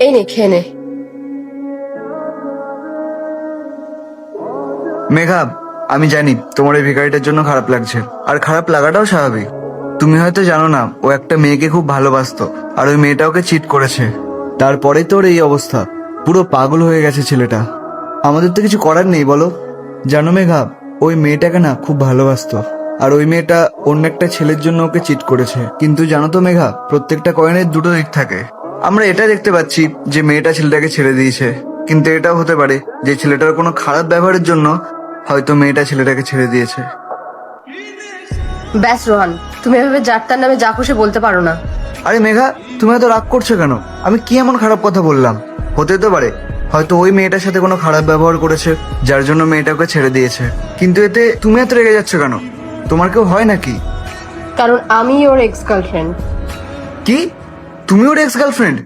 এই মেঘা, আমি জানি তোমার এই ভিখারিটার জন্য খারাপ লাগছে। আর খারাপ লাগাটাও স্বাভাবিক। তুমি হয়তো জানো না, ও একটা মেয়েকে খুব ভালোবাসতো, আর ওই মেয়েটা ওকে চিট করেছে। তারপরে তোর এই অবস্থা। পুরো পাগল হয়ে গেছে ছেলেটা। আমাদের তো কিছু করার নেই, বলো। জানো মেঘা, ওই মেয়েটাকে না খুব ভালোবাসতো। আর ওই মেয়েটা অন্য একটা ছেলের জন্য ওকে চিট করেছে। কিন্তু জানো তো মেঘা, প্রত্যেকটা কয়েনের দুটো দিক থাকে। আমরা এটা দেখতে পাচ্ছি যে মেয়েটা ছেলেটাকে ছেড়ে দিয়েছে। কিন্তু এটাও হতে পারে যে ছেলেটার কোনো খারাপ ব্যবহারের জন্য হয়তো মেয়েটা ছেলেটাকে ছেড়ে দিয়েছে। ব্যাস রোহান তুমি এভাবে যার তার নামে যা খুশি বলতে পারো না। আরে মেঘা তুমি এত রাগ করছ কেন? আমি কি এমন খারাপ কথা বললাম? হতে তো পারে হয়তো ওই মেয়েটার সাথে কোনো খারাপ ব্যবহার করেছে যার জন্য মেয়েটাকে ছেড়ে দিয়েছে। কিন্তু এতে তুমি এত রেগে যাচ্ছ কেন? তোমার কেউ হয় নাকি? কারণ আমি ওর এক্স গার্লফ্রেন্ড কি? তুমি ওর এক্স গার্লফ্রেন্ড